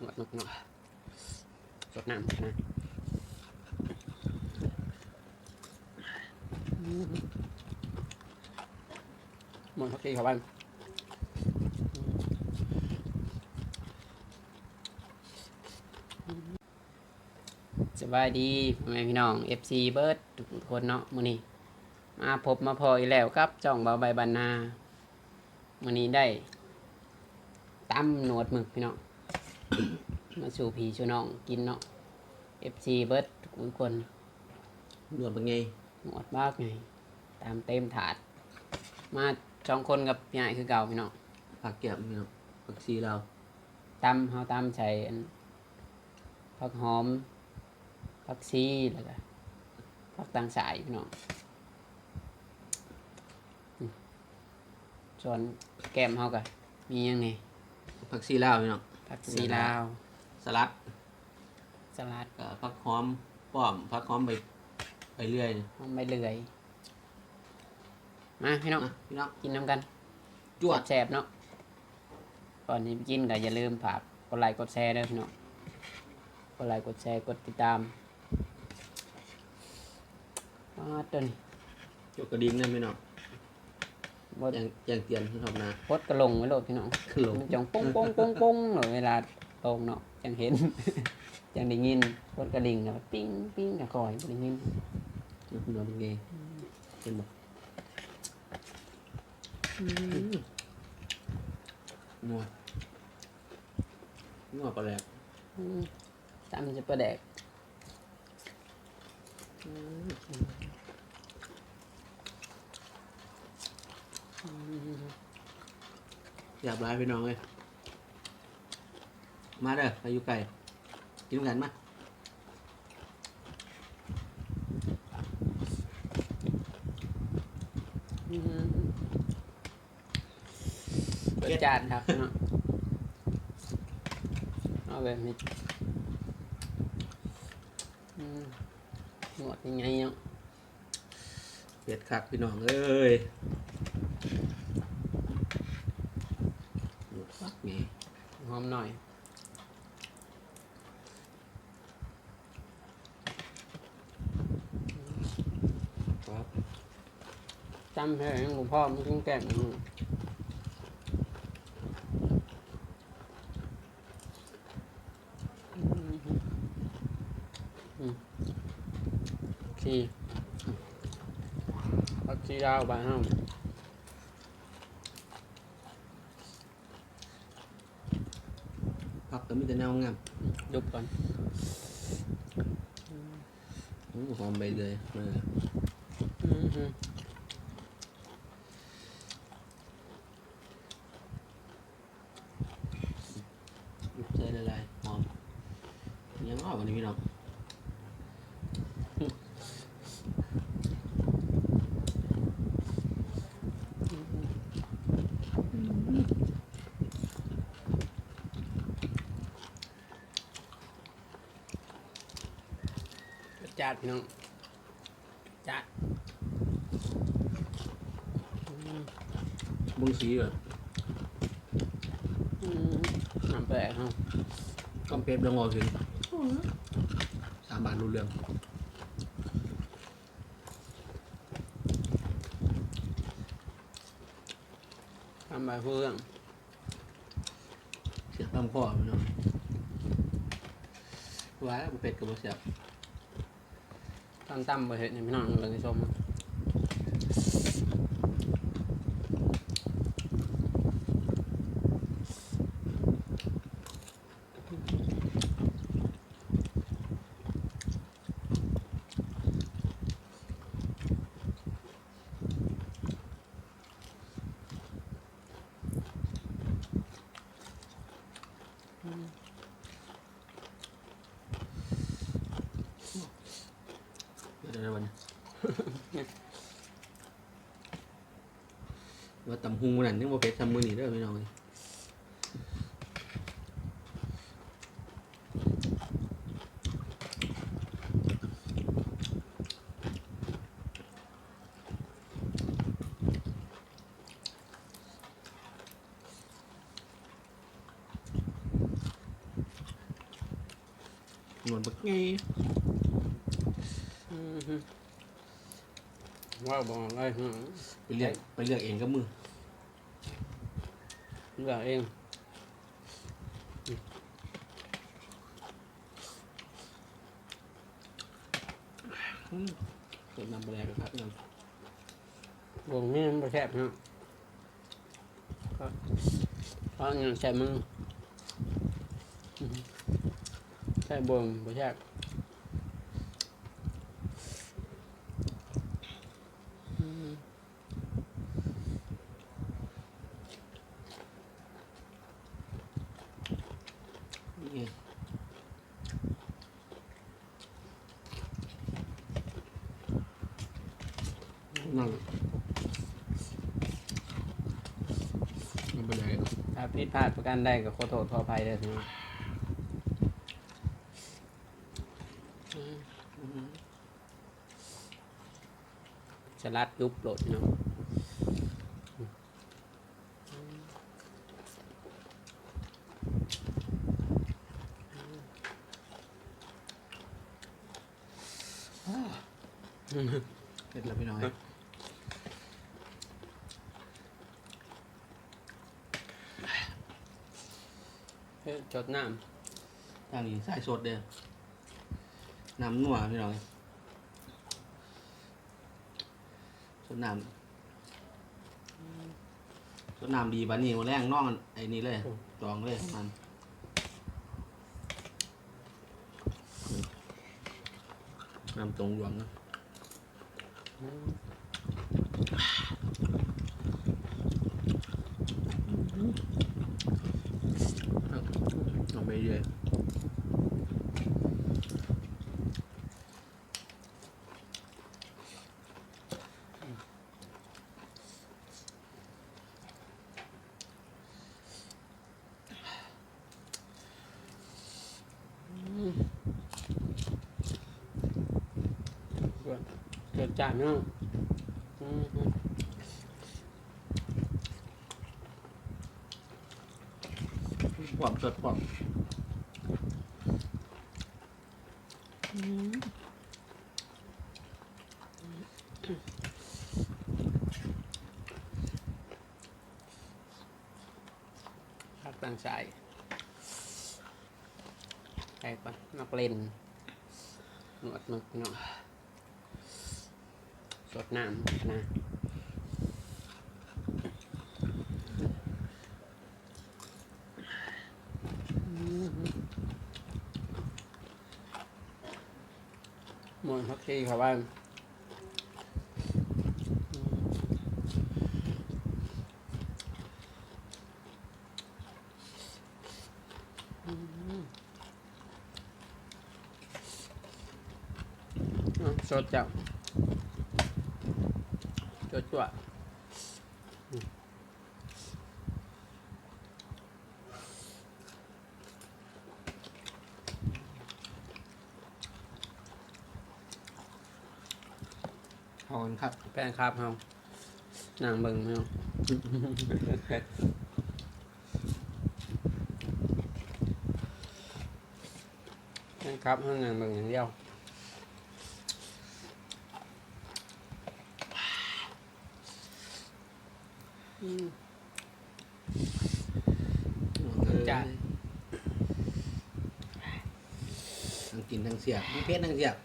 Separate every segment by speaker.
Speaker 1: หมดหมดหมดสดน้ำนะมหมดทักทีครับบ้านสบายดีแม่พี่น้อง FC เบิร์ดทุกคนเนาะมื้อนี้มาพบมาพออีกแล้วครับจ่องเบาใบบันนามื้อนี้ได้ตำหนวดหมึกพี่น้อง มาสู่พี่สู่น้องกินเนาะ FC เบิร์ดทุกคน
Speaker 2: หนวดเป็นไง
Speaker 1: หนวดบ้ากไงตามเต็มถาด มาสองคนกับพี่ใหญ่คือเก่าพี่น้อง
Speaker 2: ผักแก้มพี่น้องผักชีเราว
Speaker 1: ตำเฮาตำใส่อันผักหอมผักซีแล้วก็ผักต่างสายพี่น้องอืมส่วนแก้มเฮาก็มีหยังไง
Speaker 2: ผักชีลาวพี่น้อง
Speaker 1: ผักซีลาว
Speaker 2: สลัด
Speaker 1: สลัด
Speaker 2: กับผักหอมป้อมผักหอมไปไปเรื่อยนี่
Speaker 1: หอมใบเลื่อย มาพี่น้อง
Speaker 2: อะพี่น้อง
Speaker 1: กินน้ำกัน
Speaker 2: จวด
Speaker 1: แซ่บๆเนาะก่อนที่กินก็อย่าลืมฝากกดไลค์กดแชร์ด้วยพี่น้องกดไลค์กดแชร์กดติดตามมาตัวนี้
Speaker 2: จวดกระดิ่งเนี่ยพี่น้อง
Speaker 1: บด
Speaker 2: แจ้งแจ้งเตือนพี่น้องนะ
Speaker 1: บดกระลงไว้โหลดพี่น้อง
Speaker 2: คือลง
Speaker 1: มันจังป้งป้งป้งป้งหน่อยเวลาตรงเนาะจังเห็นจังได้ยินกดกระดิ่งแล้วปิ้งปิ้งกระคอยบ่ได้ยิน
Speaker 2: หนวดเป็นไงเห็นบ่หนวดหนวดปลาแหลก
Speaker 1: อืมจำจะประแดก
Speaker 2: อยากร้ายพี่น้องเลย มาเด้ออายุไก่กินกันมา
Speaker 1: อืมเปิดจานครับเนาะเอาแบบนี้อืมหนวดยังไงเนาะ
Speaker 2: เผ็ดคักพี่น้องเอ้ยหน วดฟักไง
Speaker 1: หอมหน่อย
Speaker 2: ครับ
Speaker 1: จำให้หลวงพ่อมันแกงอืมอืมขี้ผักชีดาวบานห้า
Speaker 2: พักก็มีแต่แนวงาม
Speaker 1: ยุบก่อน
Speaker 2: อื้อหอมไปเลยมา
Speaker 1: อืมฮึ
Speaker 2: ใส่ละลายหอมยังอ้อวันนี้พี่น้อง
Speaker 1: จาดพี่น้องจาดอืม
Speaker 2: บุ้งสีเหรอ
Speaker 1: อืมน้ำแปลกเนาะ
Speaker 2: กำเป็ดลงออกถึงสามบาทรู้เรื่อง
Speaker 1: ทำใบเพื่อง
Speaker 2: เสียบตามข้อพี่น้องว้ายเป็ดกับเสียบ
Speaker 1: ตอนตั้มไปเห็นพี่น้องเลยชม
Speaker 2: เดี๋ยวได้วันนี้ ว่าตำหุงมันนั่นยังว่าเป็ดทำมือนี่เด้อพี่น้องเลยหนวดบักไง
Speaker 1: อือฮึว้าวบอกอะไรฮะ
Speaker 2: ไปเลือกไปเลือกเองกับมือ
Speaker 1: เลือกเอง
Speaker 2: เกิดนำไปแล้วครับนำ
Speaker 1: วงนี้มันแซ่บฮะก็เพราะงั้นใส่มืออือฮึใส่บวงบ่แซ่บำ
Speaker 2: นี่ไงนั่งนำไปแล้ว
Speaker 1: ถ้าผิดพลาดประการใดก็ขอโทษขออภัยด้วยนะสลัดยุบโหลดเนาะ
Speaker 2: เสร็จแล้วพี่น้อย
Speaker 1: เฮ้ยจดน้
Speaker 2: ทางนี้สายสดเด้อน้ำนัวพี่น้อยสดน้ำสดน้ำดีบ้านี้วันแรกน้องไอ้นี่เลยจองเลยมันน้ำตรงหลวงนะเจ
Speaker 1: ดจานเนาะอืมฮึ
Speaker 2: ความสดความ
Speaker 1: พักต่างสายใช่ปะนักเล่นหนวดมึกเนาะ สดน้ำนะหมอนพักชีเขาบ้างเอาสดจับ จั่วอืม
Speaker 2: เอนครับ
Speaker 1: แป้งครับเฮานางเบิงเฮาแป้งครับเฮานางเบิ่งอย่างเดียวอืม จ้ะ
Speaker 2: ทั้ง กินทั้งเสียบทั้งเพชรทั้งเสียบ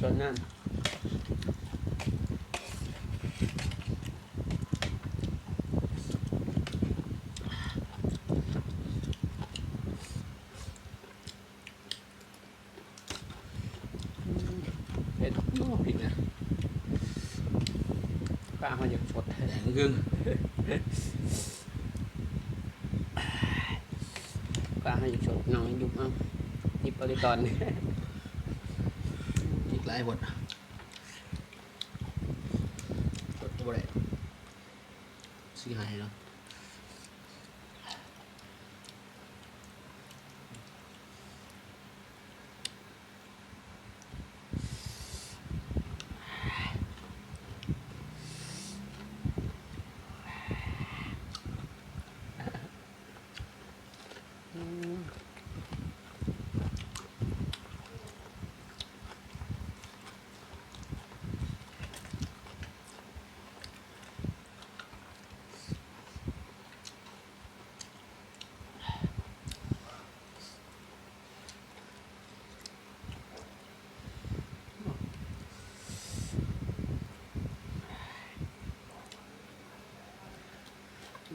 Speaker 1: ส่วนนั้นเผ็ด
Speaker 2: โอ้ผิดนะ
Speaker 1: ป้า เขาอยากสด
Speaker 2: แดงกึ่ง
Speaker 1: ป้าเขาอยากสดน้องยุบเอาหยิบเอาไปก่อน
Speaker 2: อีกหลายบทกดตัวอะไรสีหายแล้ว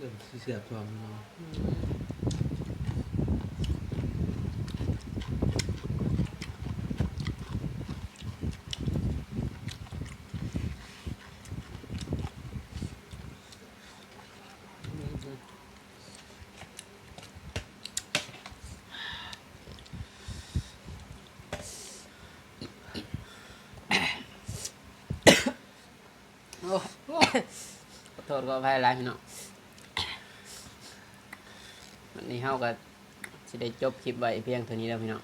Speaker 2: ะ ที่เสียบทองเนาะ
Speaker 1: โอ้ขอโทษก็อภัยหลายพี่น้อง วันนี้เฮาก็สิได้จบคลิปไว้เพียงเท่านี้แล้วพี่น้อง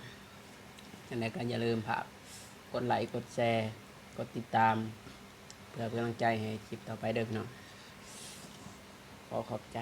Speaker 1: อันนี้ก็อย่าลืมฝากกดไลค์กดแชร์กดติดตาม เพื่อเป็นกำลังใจให้คลิปต่อไปเด้อพี่น้องขอขอบใจ